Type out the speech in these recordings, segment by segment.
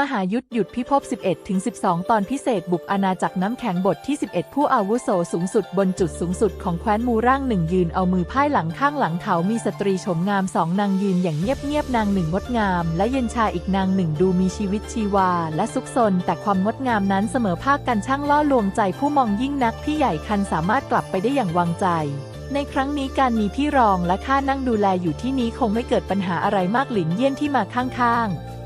มหายุทธหยุดพิภพ 11-12 ตอนพิเศษบุกอาณาจักรน้ำแข็งบทที่ 11 ผู้อาวุโสสูงสุดบนจุดสูงสุดของแคว้นมูร่างหนึ่งยืนเอามือพ่ายหลังข้างหลังเขามีสตรีโฉมงามสองนางยืนอย่างเงียบๆนางหนึ่งงดงาม และเย็นชาอีกนางหนึ่งดูมีชีวิตชีวา และซุกซนแต่ความงดงามนั้นเสมอภาคกันช่างล่อลวงใจผู้มองยิ่งนักพี่ใหญ่คันสามารถกลับไปได้อย่างวางใจในครั้งนี้การมีพี่รองและข้านั่งดูแลอยู่ที่นี้คงไม่เกิดปัญหาอะไรมากหลินเยี่ยนที่มาข้างๆ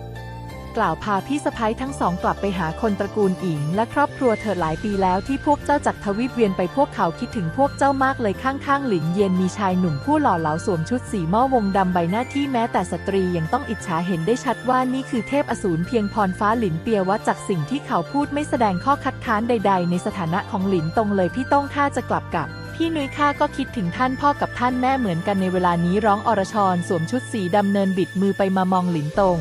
กล่าวพาพี่สะพ้ยทั้งสองกลับไปหาคนตระกูลอิงและครอบครัวเธอหลายปีแล้วที่พวกเจ้าจากทวีปเวียนไปพวกเขาคิดถึงพวกเจ้ามากเลยข้างๆหลินเย็นมีชายหนุ่มผู้หล่อเหลาสวมชุดสีม่อวงดำใบหน้าที่แม้แต่สตรียังต้องอิจฉาเห็นได้ชัดว่านี่คือเทพอสูรเพียงพรฟ้าหลินเปียวัดจากสิ่งที่เขาพูดไม่แสดงข้อคัดค้านใด ๆ ในสถานะของหลินตรงเลยพี่ต้องข้าจะกลับกับพี่นุ้ยข้าก็คิดถึงท่านพ่อกับท่านแม่เหมือนกันในเวลานี้ร้องอรชรสวมชุดสีดำเนินบิดมือไปมามองหลินตง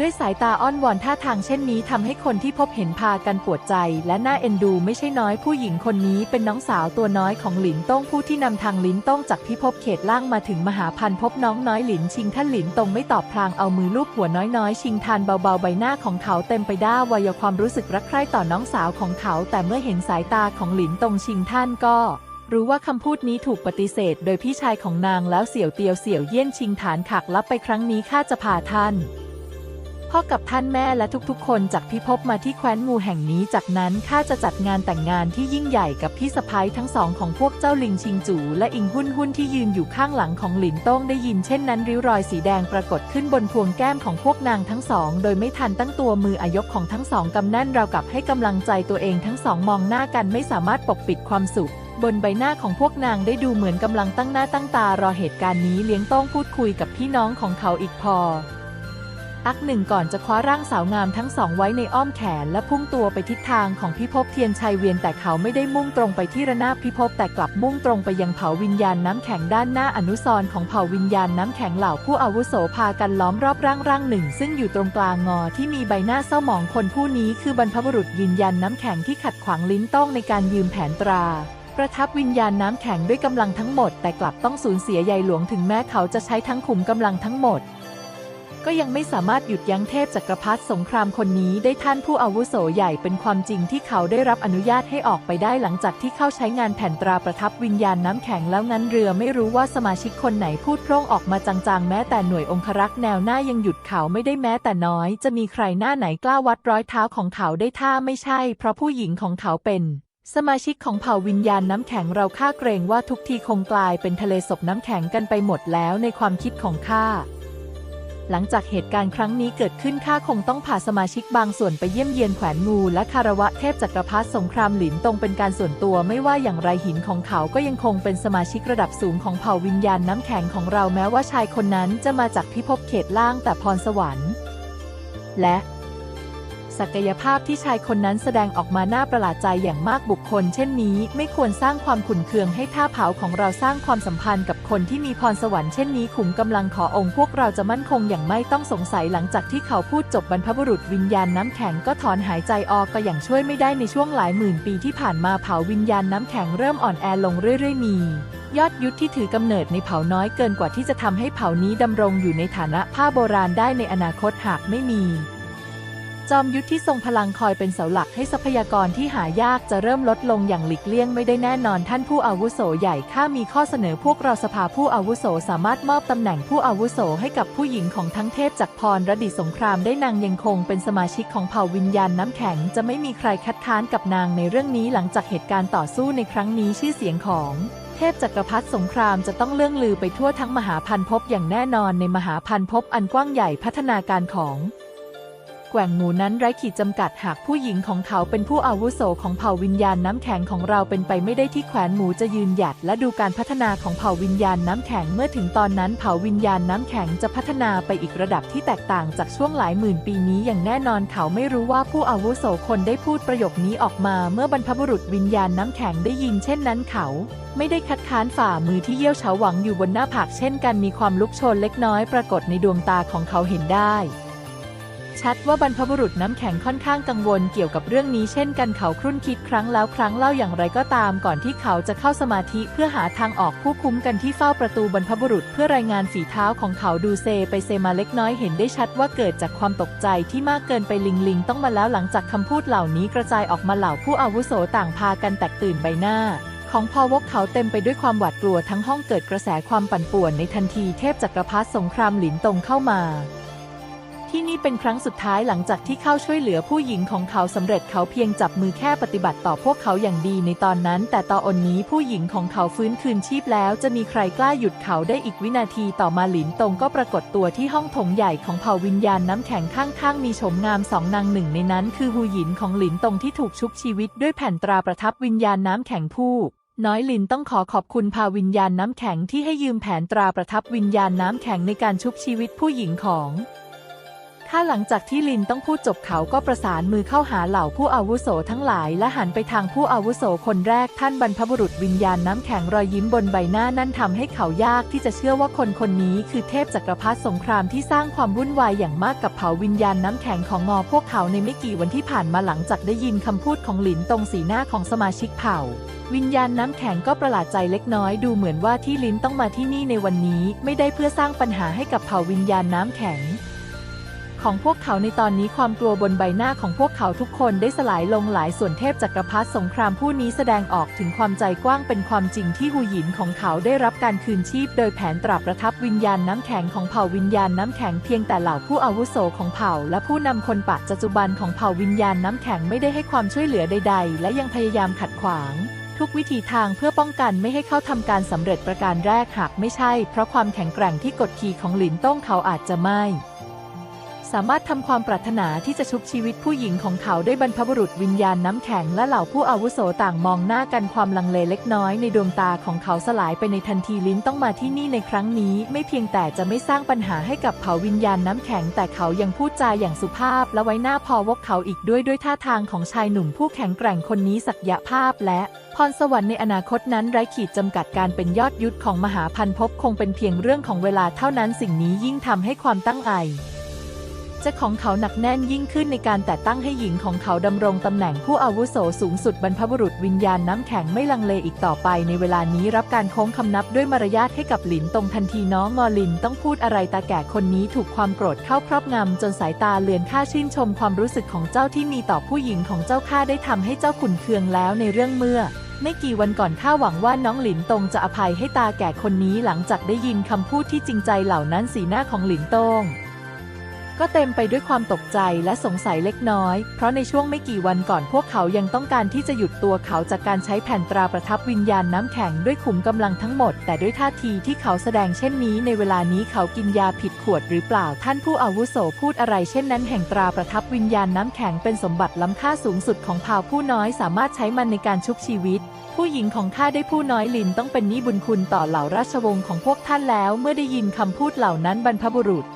ด้วยสายตาอ้อนวอนท่าทางเช่นนี้ทำให้คนที่พบเห็นพากันปวดใจ และน่าเอ็นดูไม่ใช่น้อยผู้หญิงคนนี้เป็นน้องสาวตัวน้อยของหลินต้งผู้ที่นำทางหลินต้งจากพิภพเขตล่างมาถึงมหาพันธ์พบน้องน้อยหลินชิงท่านหลินตงไม่ตอบพลางเอามือลูบหัวน้อยๆ ชิงทานเบาๆใบหน้าของเขาเต็มไปด้วยวัยความรู้สึกรักใคร่ต่อน้องสาวของเขา แต่เมื่อเห็นสายตาของหลินตงชิงท่านก็รู้ว่าคำพูดนี้ถูกปฏิเสธ โดยพี่ชายของนางแล้วเสี่ยวเตียวเสี่ยวเยี่ยนชิงฐานขักลับไปครั้งนี้ข้าจะพาท่าน พ่อกับท่านแม่และทุกๆ คนจากพิภพมาที่แคว้นงูแห่งนี้ จากนั้นข้าจะจัดงานแต่งงานที่ยิ่งใหญ่กับพี่สะพ้ายทั้งสองของพวกเจ้าลิงชิงจู และอิงหุ่นหุ่นที่ยืนอยู่ข้างหลังของหลินต้งได้ยินเช่นนั้นริ้วรอยสีแดงปรากฏขึ้นบนพวงแก้มของพวกนางทั้งสอง โดยไม่ทันตั้งตัวมืออายกของทั้งสองกำแน่นราวกับให้กำลังใจตัวเองทั้งสองมองหน้ากันไม่สามารถปกปิดความสุขบนใบหน้าของพวกนางได้ดูเหมือนกำลังตั้งหน้าตั้งตารอเหตุการณ์นี้เลี้ยงต้งพูดคุยกับพี่น้องของเขาอีกพอ อักหนึ่งก่อนจะคว้าร่างสาวงามทั้งสองไว้ในอ้อมแขนและพุ่งตัวไปทิศทางของพิภพเทียนชัยเวียนแต่เขาไม่ได้มุ่งตรงไปที่ระนาบพิภพแต่กลับมุ่งตรงไปยังเผาวิญญาณน้ำแข็งด้านหน้าอนุสรของเผาวิญญาณน้ำแข็งเหล่าผู้อาวุโสพากันล้อมรอบร่างร่างหนึ่ง ซึ่งอยู่ตรงกลางงอที่มีใบหน้าเศร้าหมองคนผู้นี้คือบรรพบุรุษวิญญาณน้ำแข็งที่ขัดขวางลิ้นต้องในการยืมแผนตราประทับวิญญาณน้ำแข็งด้วยกำลังทั้งหมด แต่กลับต้องสูญเสียใยหลวงถึงแม้เขาจะใช้ทั้งขุมกำลังทั้งหมด ก็ยังไม่สามารถหยุดยั้งเทพจักรพรรดิสงครามคนนี้ได้ท่านผู้อาวุโสใหญ่เป็นความจริงที่เขาได้รับอนุญาตให้ออกไปได้หลังจากที่เข้าใช้งานแผ่นตราประทับวิญญาณน้ำแข็งแล้วงั้นเรือไม่รู้ว่าสมาชิกคนไหนพูดพร่งออกมาจางๆ แม้แต่หน่วยองครักษ์แนวหน้ายังหยุดเขาไม่ได้แม้แต่น้อย จะมีใครหน้าไหนกล้าวัดร้อยเท้าของเขาได้ท่าไม่ใช่ เพราะผู้หญิงของเขาเป็นสมาชิกของเผ่าวิญญาณน้ำแข็งเราค่าเกรงว่าทุกทีคงกลายเป็นทะเลศพน้ำแข็งกันไปหมดแล้วในความคิดของข้า หลังจากเหตุการณ์ครั้งนี้เกิดขึ้นข้าคงต้องพาสมาชิกบางส่วนไปเยี่ยมเยียนแขวนงูและคารวะเทพจักรพรรดิสงครามหลินตรงเป็นการส่วนตัวไม่ว่าอย่างไรหินของเขาก็ยังคงเป็นสมาชิกระดับสูงของเผ่าวิญญาณน้ำแข็งของเราแม้ว่าชายคนนั้นจะมาจากพิภพเขตล่างแต่พรสวรรค์ และ ศักยภาพที่ชายคนนั้นแสดงออกมาน่าประหลาดใจอย่างมากบุคคล เช่นนี้ ไม่ควรสร้างความขุ่นเคืองให้ท่าเผาของเราสร้างความสัมพันธ์กับคนที่มีพรสวรรค์เช่นนี้ขุมกำลังขอองค์พวกเราจะมั่นคงอย่างไม่ต้องสงสัยหลังจากที่เขาพูดจบบรรพบุรุษวิญญาณน้ำแข็งก็ถอนหายใจออกก็อย่างช่วยไม่ได้ในช่วงหลายหมื่นปีที่ผ่านมาเผาวิญญาณน้ำแข็งเริ่มอ่อนแอลงเรื่อยๆมียอดยุทธที่ถือกำเนิดในเผาน้อยเกินกว่าที่จะทำให้เผานี้ดำรงอยู่ในฐานะผ้าโบราณได้ในอนาคตหากไม่มี จอมยุทธที่ทรงพลังคอยเป็นเสาหลักให้ทรัพยากรที่หายากจะเริ่มลดลงอย่างหลีกเลี่ยงไม่ได้แน่นอนท่านผู้อาวุโสใหญ่ข้ามีข้อเสนอพวกเราสภาผู้อาวุโสสามารถมอบตำแหน่งผู้อาวุโสให้กับผู้หญิงของทั้งเทพจักรพรรดิสงครามได้นางยังคงเป็นสมาชิกของเผ่าวิญญาณน้ำแข็ง จะไม่มีใครคัดค้านกับนางในเรื่องนี้หลังจากเหตุการณ์ต่อสู้ในครั้งนี้ชื่อเสียงของเทพจักรพรรดิสงครามจะต้องเลื่องลือไปทั่วทั้งมหาพันภพอย่างแน่นอนในมหาพันภพอันกว้างใหญ่พัฒนาการของ แกว่งหมูนั้นไร้ขีดจำกัดหากผู้หญิงของเขาเป็นผู้อาวุโสของเผ่าวิญญาณน้ำแข็งของเราเป็นไปไม่ได้ที่แขวนหมูจะยืนหยัด และดูการพัฒนาของเผ่าวิญญาณน้ำแข็งเมื่อถึงตอนนั้นเผ่าวิญญาณน้ำแข็งจะพัฒนาไปอีกระดับที่แตกต่างจากช่วงหลายหมื่นปีนี้อย่างแน่นอนเขาไม่รู้ว่าผู้อาวุโสคนได้พูดประโยคนี้ออกมา เมื่อบรรพบุรุษวิญญาณน้ำแข็งได้ยินเช่นนั้นเขาไม่ได้คัดค้านฝ่ามือที่เยี่ยวเฉาหวังอยู่บนหน้าผากเช่นกันมีความลุกโชนเล็กน้อยปรากฏในดวงตาของเขาเห็นได้ ชัดว่าบรรพบุรุษน้ำแข็งค่อนข้างกังวลเกี่ยวกับเรื่องนี้เช่นกันเขาครุ่นคิดครั้งแล้วครั้งเล่าอย่างไรก็ตามก่อนที่เขาจะเข้าสมาธิเพื่อหาทางออกผู้คุ้มกันที่เฝ้าประตูบรรพบุรุษเพื่อรายงานฝีเท้าของเขาดูเซไปเซมาเล็กน้อยเห็นได้ชัดว่าเกิดจากความตกใจที่มากเกินไปลิงลิงต้องมาแล้วหลังจากคำพูดเหล่านี้กระจายออกมาเหล่าผู้อาวุโสต่างพากันแตกตื่นใบหน้าของพอวกเขาเต็มไปด้วยความหวาดกลัวทั้งห้องเกิดกระแสความปั่นป่วนในทันทีเทพจักรพรรดิสงครามหลินตงเข้ามา ที่นี่เป็นครั้งสุดท้ายหลังจากที่เข้าช่วยเหลือผู้หญิงของเขาสำเร็จเขาเพียงจับมือแค่ปฏิบัติต่อพวกเขาอย่างดีในตอนนั้น แต่ตอนนี้ผู้หญิงของเขาฟื้นคืนชีพแล้ว จะมีใครกล้าหยุดเขาได้อีกวินาทีต่อมาหลินตงก็ปรากฏตัวที่ห้องถงใหญ่ของเผ่าวิญญาณน้ำแข็งข้างๆ มีโฉมงามสองนางหนึ่งในนั้น คือฮูหยินของหลินตงที่ถูกชุบชีวิตด้วยแผ่นตราประทับวิญญาณน้ำแข็งผู้น้อยลินต้องขอขอบคุณพาวิญญาณน้ำแข็งที่ให้ยืมแผนตราประทับวิญญาณน้ำแข็งในการชุบชีวิตผู้หญิงของ ข้าหลังจากที่ลินต้องพูดจบเขาก็ประสานมือเข้าหาเหล่าผู้อาวุโสทั้งหลาย และหันไปทางผู้อาวุโสคนแรกท่านบรรพบุรุษวิญญาณน้ำแข็งรอยยิ้มบนใบหน้านั่นทำให้เขายากที่จะเชื่อว่าคนคนนี้คือเทพจักรพรรดิสงครามที่สร้างความวุ่นวายอย่างมากกับเผาวิญญาณน้ำแข็งของงอพวกเขาในไม่กี่วันที่ผ่านมาหลังจากได้ยินคำพูดของหลินตรงสีหน้าของสมาชิกเผ่าวิญญาณน้ำแข็งก็ประหลาดใจเล็กน้อยดูเหมือนว่าที่ลิ้นต้องมาที่นี่ในวันนี้ ไม่ได้เพื่อสร้างปัญหาให้กับเผ่าวิญญาณน้ำแข็ง ของพวกเขาในตอนนี้ความกลัวบนใบหน้าของพวกเขาทุกคนได้สลายลงหลายส่วนเทพจักรพรรดิสงครามผู้นี้แสดงออกถึงความใจกว้างเป็นความจริงที่หูหยินของเขาได้รับการคืนชีพ โดยแผนตราประทับวิญญาณน้ำแข็งของเผ่าวิญญาณน้ำแข็งเพียงแต่เหล่าผู้อาวุโสของเผ่า และผู้นำคนปัจจุบันของเผ่าวิญญาณน้ำแข็งไม่ได้ให้ความช่วยเหลือใด ๆ และยังพยายามขัดขวางทุกวิธีทางเพื่อป้องกันไม่ให้เข้าทำการสำเร็จประการแรกหากไม่ใช่ เพราะความแข็งแกร่งที่กดขี่ของหลินต้องเขาอาจจะไม่ สามารถทำความปรารถนาที่จะชุบชีวิตผู้หญิงของเขาด้วยบรรพบุรุษวิญญาณน้ำแข็งและเหล่าผู้อาวุโสต่างมองหน้ากันความลังเลเล็กน้อยในดวงตาของเขาสลายไปในทันทีลิ้นต้องมาที่นี่ในครั้งนี้ ไม่เพียงแต่จะไม่สร้างปัญหาให้กับเผาวิญญาณน้ำแข็ง แต่เขายังพูดจาอย่างสุภาพ และไว้หน้าพอวกเขาอีกด้วยด้วยท่าทางของชายหนุ่มผู้แข็งแกร่งคนนี้ศักยภาพและพรสวรรค์ในอนาคตนั้นไร้ขีดจำกัดการเป็นยอดยุทธของมหาพันภพคงเป็นเพียงเรื่องของเวลาเท่านั้นสิ่งนี้ยิ่งทำให้ความตั้งไอ จะของเขาหนักแน่นยิ่งขึ้นในการแต่ตั้งให้หญิงของเขาดำรงตำแหน่งผู้อาวุโสสูงสุดบรรพบุรุษวิญญาณน้ำแข็งไม่ลังเลอีกต่อไป ในเวลานี้รับการโค้งคำนับด้วยมารยาทให้กับหลินตรงทันทีน้องงอลินต้องพูดอะไรตาแก่คนนี้ถูกความโกรธเข้าครอบงำจนสายตาเลือนค่าชื่นชมความรู้สึกของเจ้าที่มีต่อผู้หญิงของเจ้าข้าได้ทำให้เจ้าขุนเคืองแล้วในเรื่องเมื่อไม่กี่วันก่อนข้าหวังว่าน้องหลินตงจะอภัยให้ตาแก่คนนี้หลังจากได้ยินคำพูดที่จริงใจเหล่านั้นสีหน้าของหลินตง ก็เต็มไปด้วยความตกใจและสงสัยเล็กน้อย เพราะในช่วงไม่กี่วันก่อนพวกเขายังต้องการที่จะหยุดตัวเขาจากการใช้แผ่นตราประทับวิญญาณน้ำแข็งด้วยขุมกำลังทั้งหมด แต่ด้วยท่าทีที่เขาแสดงเช่นนี้ ในเวลานี้เขากินยาผิดขวดหรือเปล่าท่านผู้อาวุโสพูดอะไรเช่นนั้นแห่งตราประทับวิญญาณน้ำแข็งเป็นสมบัติล้ำค่าสูงสุดของเผ่าผู้น้อยสามารถใช้มันในการชุบชีวิตผู้หญิงของข้าได้ผู้น้อยลินต้องเป็นนิบุญคุณต่อเหล่าราชวงศ์ของพวกท่านแล้ว เมื่อได้ยินคำพูดเหล่านั้นบรรพบุรุษ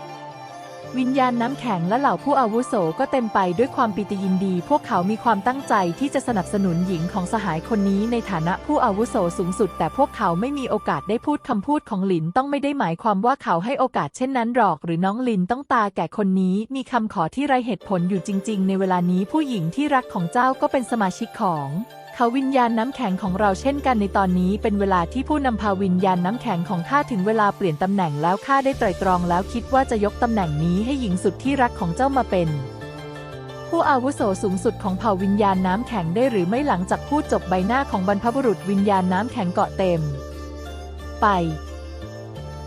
วิญญาณน้ำแข็งและเหล่าผู้อาวุโสก็เต็มไปด้วยความปิติยินดี พวกเขามีความตั้งใจที่จะสนับสนุนหญิงของสหายคนนี้ในฐานะผู้อาวุโสสูงสุด แต่พวกเขาไม่มีโอกาสได้พูดคำพูดของหลินต้องไม่ได้หมายความว่าเขาให้โอกาสเช่นนั้นหรอก หรือน้องลินต้องตาแก่คนนี้ มีคำขอที่ไรเหตุผลอยู่จริง ๆ ในเวลานี้ผู้หญิงที่รักของเจ้าก็เป็นสมาชิกของ เขาวิญญาณน้ำแข็งของเราเช่นกันในตอนนี้เป็นเวลาที่ผู้นำพาวิญญาณน้ำแข็งของข้าถึงเวลาเปลี่ยนตำแหน่งแล้วข้าได้ไตร่ตรองแล้วคิดว่าจะยกตำแหน่งนี้ให้หญิงสุดที่รักของเจ้ามาเป็น ผู้อาวุโสสูงสุดของเผ่าวิญญาณน้ำแข็งได้หรือไม่หลังจากพูดจบใบหน้าของบรรพบุรุษวิญญาณน้ำแข็งเกาะเต็ม ไป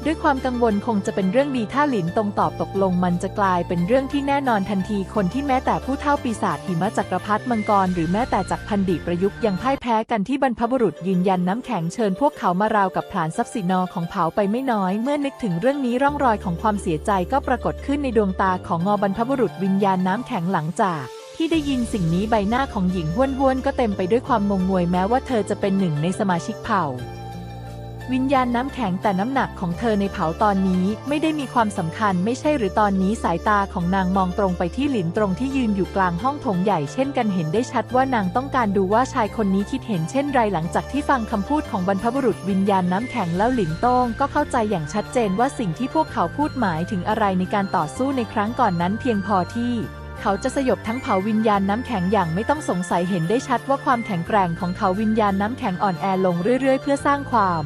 ด้วยความกังวลคงจะเป็นเรื่องดีถ้าหลินตรงตอบตกลงมันจะกลายเป็นเรื่องที่แน่นอนทันทีคนที่แม้แต่ผู้เท่าปีศาจหิมะจักรพรรดิมังกร หรือแม้แต่จักรพันดิประยุกต์ยังพ่ายแพ้กันที่บรรพบุรุษยืนยันน้ำแข็งเชิญพวกเขามาราวกับผลานทรัพย์สินอของเผาไปไม่น้อย เมื่อนึกถึงเรื่องนี้ร่องรอยของความเสียใจก็ปรากฏขึ้นในดวงตาของงอบรรพบุรุษวิญญาณน้ำแข็งหลังจากที่ได้ยินสิ่งนี้ใบหน้าของหญิงห้วนๆก็เต็มไปด้วยความงงงวยแม้ว่าเธอจะเป็นหนึ่งในสมาชิกเผ่า วิญญาณน้ำแข็งแต่น้ำหนักของเธอในเผาตอนนี้ไม่ได้มีความสำคัญไม่ใช่หรือตอนนี้สายตาของนางมองตรงไปที่หลินตรงที่ยืนอยู่กลางห้องโถงใหญ่เช่นกันเห็นได้ชัดว่านางต้องการดูว่าชายคนนี้คิดเห็นเช่นไรหลังจากที่ฟังคำพูดของบรรพบุรุษวิญญาณน้ำแข็งแล้วหลินโต้งก็เข้าใจอย่างชัดเจนว่าสิ่งที่พวกเขาพูดหมายถึงอะไรในการต่อสู้ในครั้งก่อนนั้นเพียงพอที่เขาจะสยบทั้งเผาวิญญาณน้ำแข็งอย่างไม่ต้องสงสัยเห็นได้ชัดว่าความแข็งแกร่งของเขาวิญญาณน้ำแข็งอ่อนแอลงเรื่อยๆ เพื่อสร้างความ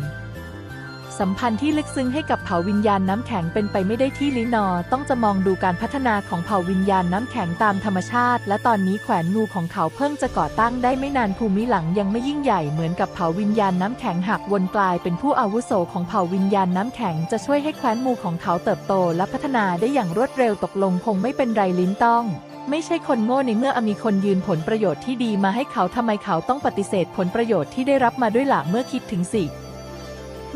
สัมพันธ์ที่ลึกซึ้งให้กับเผ่าวิญญาณน้ำแข็งเป็นไปไม่ได้ที่ลินอ ต้องจะมองดูการพัฒนาของเผ่าวิญญาณน้ำแข็งตามธรรมชาติ และตอนนี้แขวนงูของเขาเพิ่งจะก่อตั้งได้ไม่นานภูมิหลังยังไม่ยิ่งใหญ่เหมือนกับเผ่าวิญญาณน้ำแข็งหากวนกลายเป็นผู้อาวุโสของเผ่าวิญญาณน้ำแข็งจะช่วยให้แคว้นมูของเขาเติบโต และพัฒนาได้อย่างรวดเร็วตกลงคงไม่เป็นไรลิ้นต้องไม่ใช่คนโง่ในเมื่อมีคนยืนผลประโยชน์ที่ดีมาให้เขาทำไมเขาต้องปฏิเสธผลประโยชน์ที่ได้รับมาด้วยหล่ะเมื่อคิดถึงสิ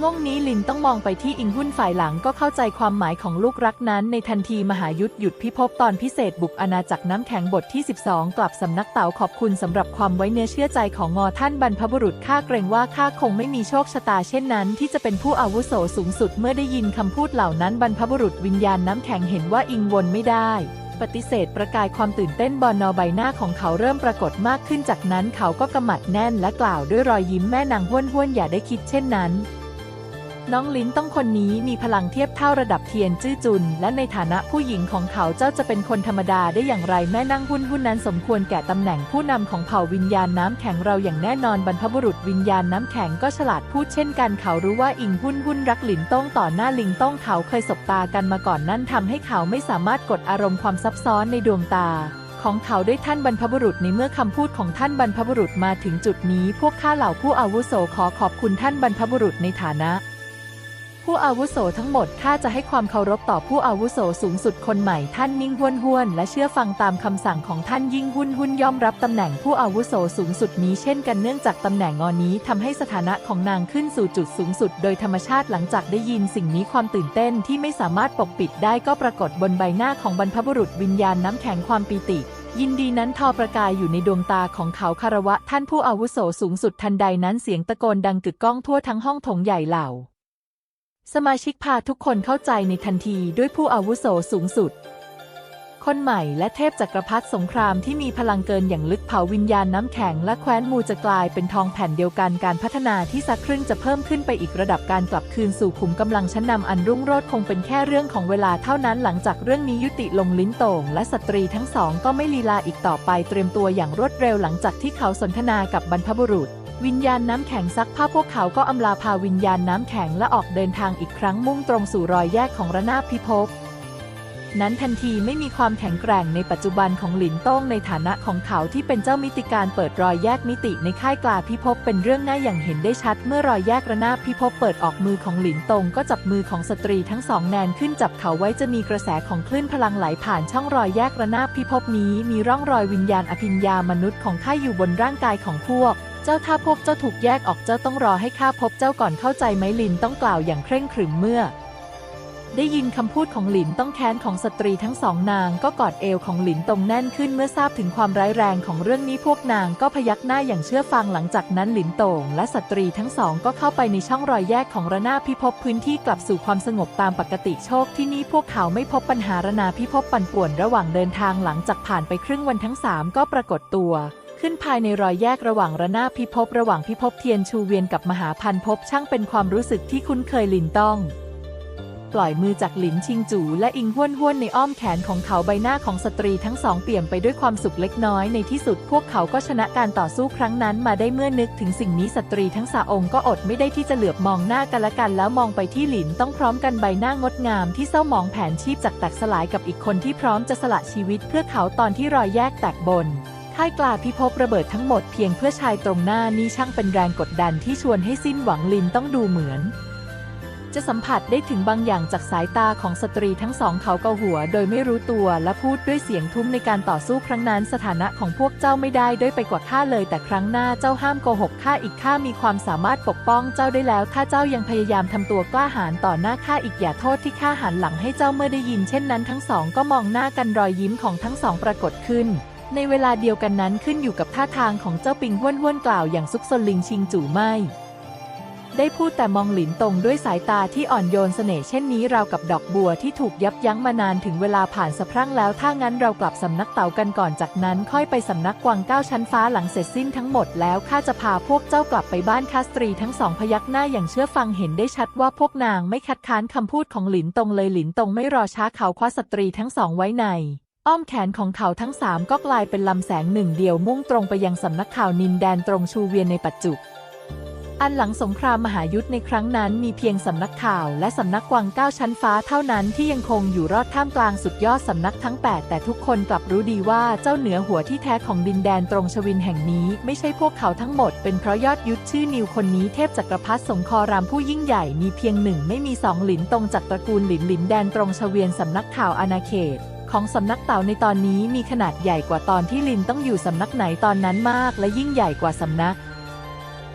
ง่งนี้ลินต้องมองไปที่อิงหุ้นฝ่ายหลังก็เข้าใจความหมายของลูกรักนั้นในทันทีมหายุทธหยุดพิภพตอนพิเศษบุกอาณาจักรน้ำแข็งบทที่ 12 กลับสำนักเต๋าขอบคุณสำหรับความไว้เนื้อเชื่อใจของงอท่านบรรพบุรุษข้าเกรงว่าข้าคงไม่มีโชคชะตาเช่นนั้น ที่จะเป็นผู้อาวุโสสูงสุดเมื่อได้ยินคำพูดเหล่านั้นบรรพบุรุษวิญญาณน้ำแข็งเห็นว่าอิงวนไม่ได้ปฏิเสธประกายความตื่นเต้นบอนอใบหน้าของเขาเริ่มปรากฏมากขึ้นจากนั้นเขาก็กำมัดแน่นและกล่าวด้วยรอยยิ้มแม่นางห้วนห้วนอย่าได้คิดเช่นนั้น น้องลิ้นต้องคนนี้มีพลังเทียบเท่าระดับเทียนจื้อจุน และในฐานะผู้หญิงของเขาเจ้าจะเป็นคนธรรมดาได้อย่างไรแม่นั่งหุ้นหุ้นนั้นสมควรแก่ตำแหน่งผู้นำของเผ่าวิญญาณน้ำแข็งเราอย่างแน่นอนบรรพบุรุษวิญญาณน้ำแข็งก็ฉลาดพูดเช่นกันเขารู้ว่าอิงหุ้นหุ้นรักลินต้องต่อหน้าลิงต้องเขาเคยสบตากันมาก่อนนั่นทำให้เขาไม่สามารถกดอารมณ์ความซับซ้อนในดวงตาของเขาด้วยท่านบรรพบุรุษในเมื่อคำพูดของท่านบรรพบุรุษมาถึงจุดนี้ พวกข้าเหล่าผู้อาวุโสขอขอบคุณท่านบรรพบุรุษในฐานะ ผู้อาวุโสทั้งหมดข้าจะให้ความเคารพต่อผู้อาวุโสสูงสุดคนใหม่ท่านมิ่งห้วนห้วนและเชื่อฟังตามคำสั่งของท่านยิ่งหุ้นหุ้นย่อมรับตำแหน่งผู้อาวุโสสูงสุดนี้เช่นกันเนื่องจากตำแหน่งงอนี้ทำให้สถานะของนางขึ้นสู่จุดสูงสุด โดยธรรมชาติหลังจากได้ยินสิ่งนี้ความตื่นเต้นที่ไม่สามารถปกปิดได้ก็ปรากฏบนใบหน้าของบรรพบุรุษวิญญาณน้ำแข็งความปีติยินดีนั้นทอประกายอยู่ในดวงตาของเขาคารวะท่านผู้อาวุโสสูงสุดทันใดนั้นเสียงตะโกนดังกึกก้องทั่วทั้งห้องถงใหญ่เหล่า สมาชิกพาทุกคนเข้าใจในทันทีด้วยผู้อาวุโสสูงสุด คนใหม่และเทพจักรพรรดิสงครามที่มีพลังเกินอย่างลึกเผาวิญญาณน้ำแข็งและแคว้นมูจะกลายเป็นทองแผ่นเดียวกันการพัฒนาที่สักครึ่งจะเพิ่มขึ้นไปอีกระดับการกลับคืนสู่ขุมกำลังชั้นนำอันรุ่งโรจน์คงเป็นแค่เรื่องของเวลาเท่านั้นหลังจากเรื่องนี้ยุติลงลิ้นโต่งและสตรีทั้งสองก็ไม่ลีลาอีกต่อไปเตรียมตัวอย่างรวดเร็วหลังจากที่เขาสนทนากับบรรพบุรุษ วิญญาณน้ำแข็งซักผ้าพวกเขาก็อำลาพาวิญญาณน้ำแข็งและออกเดินทางอีกครั้งมุ่งตรงสู่รอยแยกของระนาบพิภพนั้นทันทีไม่มีความแข็งแกร่งในปัจจุบันของหลินโต้งในฐานะของเขาที่เป็นเจ้ามิติการเปิดรอยแยกมิติในค่ายกลาพิภพเป็นเรื่องง่ายอย่างเห็นได้ชัด เมื่อรอยแยกระนาบพิภพเปิดออกมือของหลินตงก็จับมือของสตรีทั้งสองแนนขึ้นจับเขาไว้จะมีกระแสของคลื่นพลังไหลผ่านช่องรอยแยกระนาบพิภพนี้ มีร่องรอยวิญญาณอภิญญามนุษย์ของข้าอยู่บนร่างกายของพวก เจ้าถ้าพวกเจ้าถูกแยกออกเจ้าต้องรอให้ข้าพบเจ้าก่อนเข้าใจไหมลินต้องกล่าวอย่างเคร่งขรึมเมื่อ ได้ยินคำพูดของหลินต้องแค้นของสตรีทั้งสองนางก็กอดเอวของหลินตรงแน่นขึ้นเมื่อทราบถึงความร้ายแรงของเรื่องนี้พวกนางก็พยักหน้าอย่างเชื่อฟังหลังจากนั้นหลินโต่งและสตรีทั้งสองก็เข้าไปในช่องรอยแยกของระนาบพิภพพื้นที่กลับสู่ความสงบตามปกติโชคที่นี่พวกเขาไม่พบปัญหาระนาพิภพปั่นป่วนระหว่างเดินทางหลังจากผ่านไปครึ่งวันทั้งสามก็ปรากฏตัว ขึ้นภายในรอยแยกระหว่างระนาบพิภพระหว่างพิภพเทียนชูเวียนกับมหาพันภพช่างเป็นความรู้สึกที่คุ้นเคยลินต้อง ปล่อยมือจากหลินชิงจูและอิงห้วนห้วนในอ้อมแขนของเขาใบหน้าของสตรีทั้งสองเปี่ยมไปด้วยความสุขเล็กน้อยในที่สุดพวกเขาก็ชนะการต่อสู้ครั้งนั้นมาได้เมื่อนึกถึงสิ่งนี้สตรีทั้งสาองค์ก็อดไม่ได้ที่จะเหลือบมองหน้ากันและกันแล้วมองไปที่หลินต้องพร้อมกันใบหน้างดงามที่เศร้ามองแผนชีพจากแตกสลายกับอีกคนที่พร้อมจะสละชีวิตเพื่อเขาตอนที่รอยแยกแตกบน ค่ายกลาพิภพระเบิดทั้งหมดเพียงเพื่อชายตรงหน้านี่ช่างเป็นแรงกดดันที่ชวนให้สิ้นหวังลินต้องดูเหมือน จะสัมผัสได้ถึงบางอย่างจากสายตาของสตรีทั้งสองเขาเกาหัวโดยไม่รู้ตัวและพูดด้วยเสียงทุ้มในการต่อสู้ครั้งนั้นสถานะของพวกเจ้าไม่ได้ด้อยไปกว่าข้าเลยแต่ครั้งหน้าเจ้าห้ามโกหกข้าอีกข้ามีความสามารถปกป้องเจ้าได้แล้ว ถ้าเจ้ายังพยายามทำตัวกล้าหาญต่อหน้าข้าอีกอย่าโทษที่ข้าหันหลังให้เจ้าเมื่อได้ยิน เช่นนั้นทั้งสองก็มองหน้ากันรอยยิ้มของทั้งสองปรากฏขึ้น ในเวลาเดียวกันนั้นขึ้นอยู่กับท่าทางของเจ้าปิงห้วนห้วนกล่าวอย่างซุกซนลิงชิงจู่ไม่ ได้พูดแต่มองหลินตรงด้วยสายตาที่อ่อนโยนเสน่ห์เช่นนี้ราวกับดอกบัวที่ถูกยับยั้งมานานถึงเวลาผ่านสะพรั่งแล้วถ้างั้นเรากลับสำนักเต่ากันก่อนจากนั้น ค่อยไปสำนักกวางเก้าชั้นฟ้าหลังเสร็จสิ้นทั้งหมดแล้วข้าจะพาพวกเจ้ากลับไปบ้านคาสตรีทั้งสองพยักหน้าอย่างเชื่อฟังเห็นได้ชัดว่าพวกนางไม่คัดค้านคำพูดของหลินตรงเลยหลินตรงไม่รอช้าเขาคว้าสตรีทั้งสองไว้ใน อ้อมแขนของเขาทั้งสามก็กลายเป็นลำแสงหนึ่งเดียวมุ่งตรงไปยังสำนักข่าวนินแดนตรงชูเวียนในปัจจุบันอันหลังสงครามมหายุทธในครั้งนั้นมีเพียงสำนักข่าวและสำนักกวางเก้าชั้นฟ้าเท่านั้นที่ยังคงอยู่รอดท่ามกลางสุดยอดสำนักทั้ง 8 แต่ทุกคนกลับรู้ดีว่าเจ้าเหนือหัวที่แท้ของดินแดนตรงชวินแห่งนี้ ไม่ใช่พวกเขาทั้งหมด เป็นเพราะยอดยุทธชื่อนิวคนนี้เทพจักรพรรดิสงครามผู้ยิ่งใหญ่มีเพียงหนึ่งไม่มีสองหลินตรงจากตระกูลหลินหลินแดนตรงชเวียนสำนักข่าวอาณาเขต ของสำนักเต่าในตอนนี้มีขนาดใหญ่กว่าตอนที่ลินต้องอยู่สำนักไหนตอนนั้นมากและยิ่งใหญ่กว่าสำนัก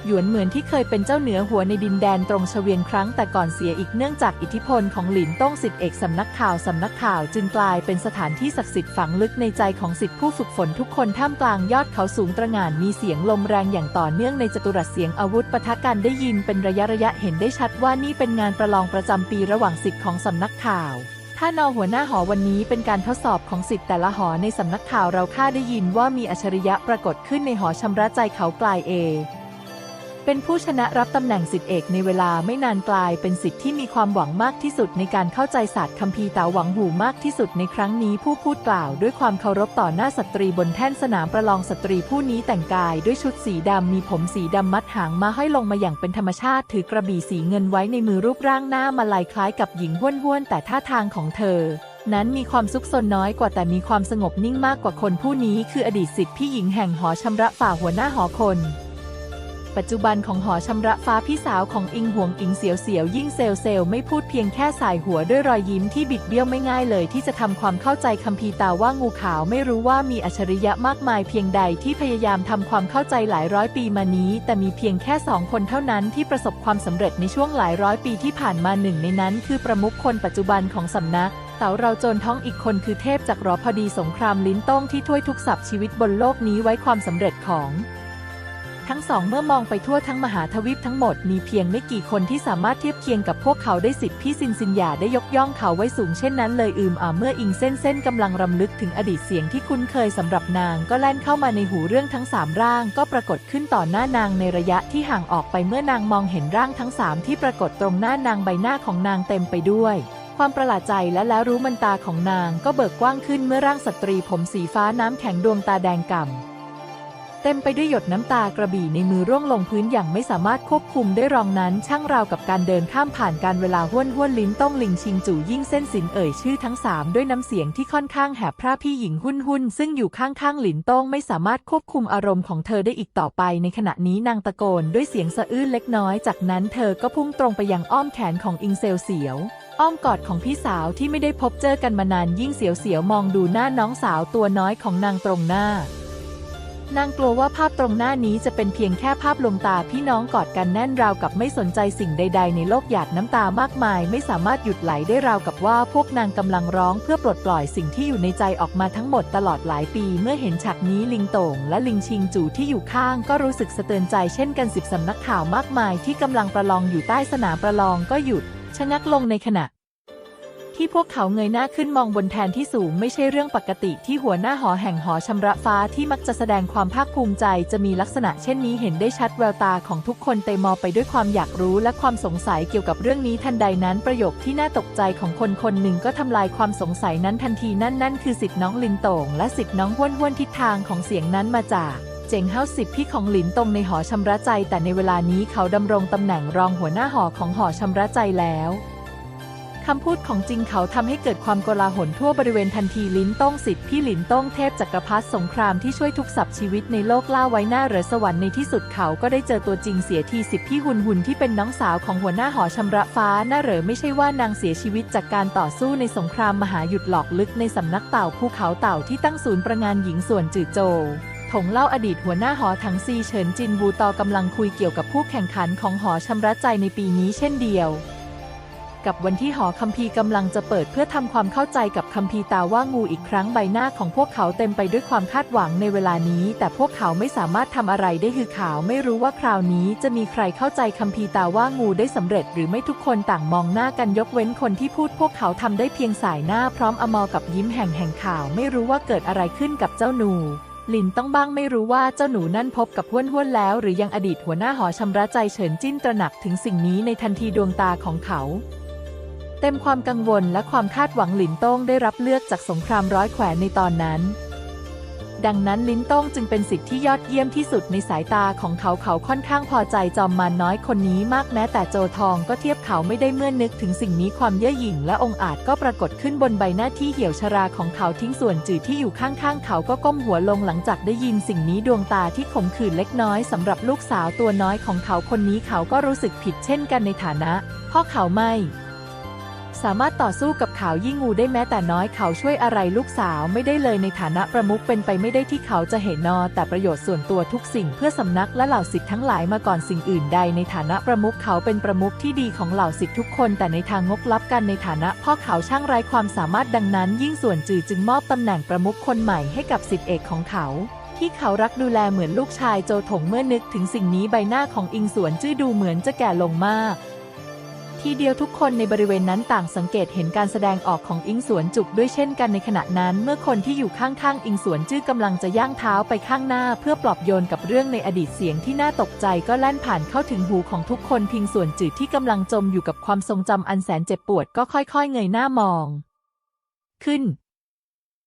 หยวนเหมือนที่เคยเป็นเจ้าเหนือหัวในดินแดนตรงเฉวียนครั้งแต่ก่อนเสียอีกเนื่องจากอิทธิพลของหลินต้องสิทธิเอกสำนักข่าวสำนักข่าวจึงกลายเป็นสถานที่ศักดิ์สิทธิ์ฝังลึกในใจของสิทธิผู้ฝึกฝนทุกคนท่ามกลางยอดเขาสูงตระหง่านมีเสียงลมแรงอย่างต่อเนื่องในจตุรัสเสียงอาวุธปะทะกันได้ยินเป็นระยะระยะเห็นได้ชัดว่านี่เป็นงานประลองประจำปีระหว่างสิทธิของสำนักข่าว ถ้านอหัวหน้าหอวันนี้เป็นการทดสอบของสิทธิ์แต่ละหอในสำนักข่าวเราค่าได้ยินว่ามีอัจฉริยะปรากฏขึ้นในหอชำระใจเขากลายเอ เป็นผู้ชนะรับตำแหน่งสิทธิเอกในเวลาไม่นานกลายเป็นสิทธิที่มีความหวังมากที่สุดในการเข้าใจศาสตร์คัมภีร์เตาหวังหูมากที่สุดในครั้งนี้ผู้พูดกล่าวด้วยความเคารพต่อหน้าสตรีบนแท่นสนามประลองสตรีผู้นี้แต่งกายด้วยชุดสีดำมีผมสีดำมัดหางมาห้อยลงมาอย่างเป็นธรรมชาติ ถือกระบี่สีเงินไว้ในมือรูปร่างหน้ามาลายคล้ายกับหญิงห้วนๆแต่ท่าทางของเธอนั้นมีความซุกซนน้อยกว่าแต่มีความสงบนิ่งมากกว่าคนผู้นี้คืออดีตสิทธิพี่หญิงแห่งหอชำระฝ่าหัวหน้าหอคน ปัจจุบันของหอชำระฟ้าพี่สาวของอิงห่วงอิงเสียวเสียวยิ่งเซลเซลไม่พูดเพียงแค่สายหัวด้วยรอยยิ้มที่บิดเบี้ยวไม่ง่ายเลย ที่จะทำความเข้าใจคัมภีร์ตาว่างูขาวไม่รู้ว่ามีอัจฉริยะมากมายเพียงใดที่พยายามทำความเข้าใจหลายร้อยปีมานี้ แต่มีเพียงแค่สองคนเท่านั้นที่ประสบความสำเร็จในช่วงหลายร้อยปีที่ผ่านมาหนึ่งในนั้น คือประมุขคนปัจจุบันของสำนักเต๋าเราจรท้องอีกคนคือเทพจากรอพอดีสงครามลิ้นต้งที่ถ้วยทุกสับชีวิตบนโลกนี้ไว้ความสำเร็จของ ทั้งสองเมื่อมองไปทั่วทั้งมหาทวีปทั้งหมดมีเพียงไม่กี่คนที่สามารถเทียบเคียงกับพวกเขาได้สิทธิ์พี่ซินซินยาได้ยกย่องเขาไว้สูงเช่นนั้นเลยอืมอ่าเมื่ออิงเส้นเส้นกำลังรำลึกถึงอดีตเสียงที่คุ้นเคยสำหรับนางก็แล่นเข้ามาในหูเรื่องทั้งสามร่างก็ปรากฏขึ้นต่อหน้านางในระยะที่ห่างออกไปเมื่อนางมองเห็นร่างทั้งสามที่ปรากฏตรงหน้านางใบหน้าของนางเต็มไปด้วยความประหลาดใจและแล้วรู้มันตาของนางก็เบิกกว้างขึ้นเมื่อร่างสตรีผมสีฟ้าน้ำแข็งดวงตาแดงก่ำ เต็มไปด้วยหยดน้ำตากระบี่ในมือร่วงลงพื้นอย่างไม่สามารถควบคุมได้รองนั้น ช่างราวกับการเดินข้ามผ่านการเวลาห้วนห้วนลิ้นต้องลิงชิงจู่ยิ่งเส้นสินเอ่ยชื่อทั้งสามด้วยน้ำเสียงที่ค่อนข้างแหบพร่าพี่หญิงหุ่นหุ่นซึ่งอยู่ข้างๆหลินต้องไม่สามารถควบคุมอารมณ์ของเธอได้อีกต่อไป ในขณะนี้นางตะโกนด้วยเสียงสะอื้นเล็กน้อย จากนั้นเธอก็พุ่งตรงไปยังอ้อมแขนของอิงเซลเสียวอ้อมกอดของพี่สาวที่ไม่ได้พบเจอกันมานานยิ่งเสียวเสียวๆมองดูหน้าน้องสาวตัวน้อยของนางตรงหน้า นางกลัวว่าภาพตรงหน้านี้จะเป็นเพียงแค่ภาพลวงตาพี่น้องกอดกันแน่นราวกับไม่สนใจสิ่งใด ๆ ในโลกหยาดน้ำตามากมาย ไม่สามารถหยุดไหลได้ราวกับว่าพวกนางกำลังร้องเพื่อปลดปล่อยสิ่งที่อยู่ในใจออกมาทั้งหมดตลอดหลายปี เมื่อเห็นฉากนี้ลิงโต่งและลิงชิงจู่ที่อยู่ข้าง ก็รู้สึกสะเตือนใจเช่นกันสิบสำนักข่าวมากมาย ที่กำลังประลองอยู่ใต้สนามประลองก็หยุดชะงักลงในขณะ ที่พวกเขาเงยหน้าขึ้นมองบนแทนที่สูงไม่ใช่เรื่องปกติที่หัวหน้าหอแห่งหอชำระฟ้าที่มักจะแสดงความภาคภูมิใจจะมีลักษณะเช่นนี้เห็นได้ชัดแววตาของทุกคนเตมอไปด้วยความอยากรู้และความสงสัยเกี่ยวกับเรื่องนี้ทันใดนั้นประโยคที่น่าตกใจของคนคนหนึ่งก็ทำลายความสงสัยนั้นทันทีนั่นนั่นคือสิทธิ์น้องลินโต่งและสิทธิ์น้องห้วนห้วนทิศทางของเสียงนั้นมาจากเจ๋งเฮาสิบพี่ของหลินตรงในหอชำระใจ แต่ในเวลานี้เขาดำรงตำแหน่งรองหัวหน้าหอของหอชำระใจแล้ว คำพูดของจริงเขาทำให้เกิดความโกลาหลทั่วบริเวณทันทีลิ้นต้องสิทธิ์พี่ลินต้องเทพจักรพรรดิสงครามที่ช่วยทุกสับชีวิตในโลกล่าไว้หน้าเหรือสวรรค์ในที่สุดเขาก็ได้เจอตัวจริงเสียทีสิบพี่หุนหุนที่เป็นน้องสาวของหัวหน้าหอชำระฟ้าหน้าเหรอไม่ใช่ว่านางเสียชีวิตจากการต่อสู้ในสงครามมหาหยุดหลอกลึกในสำนักเต่าภูเขาเต่าที่ตั้งศูนย์ประงานหญิงส่วนจือโจถงเล่าอดีตหัวหน้าหอถังซีเฉินจินบูตอกำลังคุยเกี่ยวกับผู้แข่งขันของหอชำระใจในปีนี้เช่นเดียว กับวันที่หอคัมภีร์กำลังจะเปิดเพื่อทำความเข้าใจกับคัมภีร์ตาว่างูอีกครั้งใบหน้าของพวกเขาเต็มไปด้วยความคาดหวังในเวลานี้ แต่พวกเขาไม่สามารถทำอะไรได้คือข่าวไม่รู้ว่าคราวนี้จะมีใครเข้าใจคัมภีร์ตาว่างูได้สำเร็จ หรือไม่ทุกคนต่างมองหน้ากันยกเว้นคนที่พูดพวกเขาทำได้เพียงสายหน้าพร้อมอมอกับยิ้มแห่งแห่งข่าว ไม่รู้ว่าเกิดอะไรขึ้นกับเจ้าหนูลินต้องบ้างไม่รู้ว่าเจ้าหนูนั่นพบกับห้วนห้วนแล้ว หรือยังอดีตหัวหน้าหอชำระใจเฉินจิ้นตระหนักถึงสิ่งนี้ในทันทีดวงตาของเขา เต็มความกังวลและความคาดหวังหลินโต้งได้รับเลือกจากสงครามร้อยแขวนในตอนนั้น ดังนั้นลินโต้งจึงเป็นสิทธิ์ที่ยอดเยี่ยมที่สุดในสายตาของเขาเขาค่อนข้างพอใจจอมมารน้อยคนนี้มากแม้แต่โจทองก็เทียบเขาไม่ได้เมื่อนึกถึงสิ่งนี้ความเย่อหยิ่งและองอาจก็ปรากฏขึ้นบนใบหน้าที่เหี่ยวชราของเขาทิ้งส่วนจืดที่อยู่ข้างๆ เขาก็ก้มหัวลงหลังจากได้ยินสิ่งนี้ดวงตาที่ขมขื่นเล็กน้อยสำหรับลูกสาวตัวน้อยของเขาคนนี้เขาก็รู้สึกผิดเช่นกันในฐานะพ่อเขาไม่ สามารถต่อสู้กับข่าวยิ่งงูได้แม้แต่น้อยเขาช่วยอะไรลูกสาวไม่ได้เลยในฐานะประมุขเป็นไปไม่ได้ที่เขาจะเห็นนอ แต่ประโยชน์ส่วนตัวทุกสิ่งเพื่อสำนักและเหล่าสิทธิ์ทั้งหลายมาก่อนสิ่งอื่นใดในฐานะประมุขเขาเป็นประมุขที่ดีของเหล่าสิทธิ์ทุกคน แต่ในทางงกลับกันในฐานะพ่อเขาช่างไร้ความสามารถดังนั้น ยิ่งส่วนจือจึงมอบตำแหน่งประมุขคนใหม่ให้กับสิทธิเอกของเขาที่เขารักดูแลเหมือนลูกชายโจถงเมื่อนึกถึงสิ่งนี้ใบหน้าของอิงสวนจื้อดูเหมือนจะแก่ลงมาก ทีเดียวทุกคนในบริเวณนั้นต่างสังเกตเห็นการแสดงออกของอิงสวนจุกด้วยเช่นกันในขณะนั้น เมื่อคนที่อยู่ข้างๆ อิงสวนจื้อกำลังจะย่างเท้าไปข้างหน้า เพื่อปลอบโยนกับเรื่องในอดีตเสียงที่น่าตกใจก็แล่นผ่านเข้าถึงหูของทุกคนพิงส่วนจืดที่กำลังจมอยู่กับความทรงจำอันแสนเจ็บปวดก็ค่อยๆ เงยหน้ามอง ขึ้น